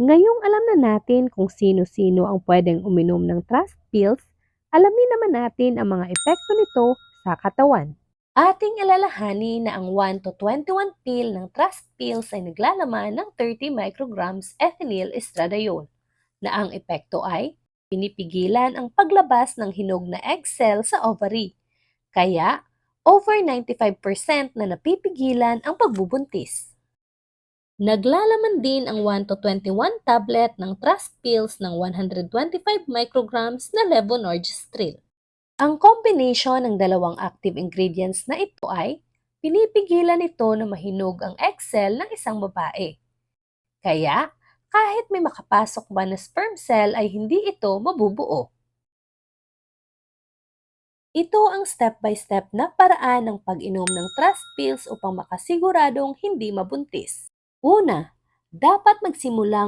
Ngayong alam na natin kung sino-sino ang pwedeng uminom ng trust pills, alamin naman natin ang mga epekto nito sa katawan. Ating alalahanin na ang 1 to 21 pill ng trust pills ay naglalaman ng 30 micrograms ethinyl estradiol na ang epekto ay pinipigilan ang paglabas ng hinog na egg cell sa ovary. Kaya, over 95% na napipigilan ang pagbubuntis. Naglalaman din ang 1 to 21 tablet ng trust pills ng 125 micrograms na levonorgestrel. Ang combination ng dalawang active ingredients na ito ay pinipigilan ito na mahinog ang egg cell ng isang babae. Kaya, kahit may makapasok ba na sperm cell ay hindi ito mabubuo. Ito ang step-by-step na paraan ng pag-inom ng trust pills upang makasiguradong hindi mabuntis. Una, dapat magsimulang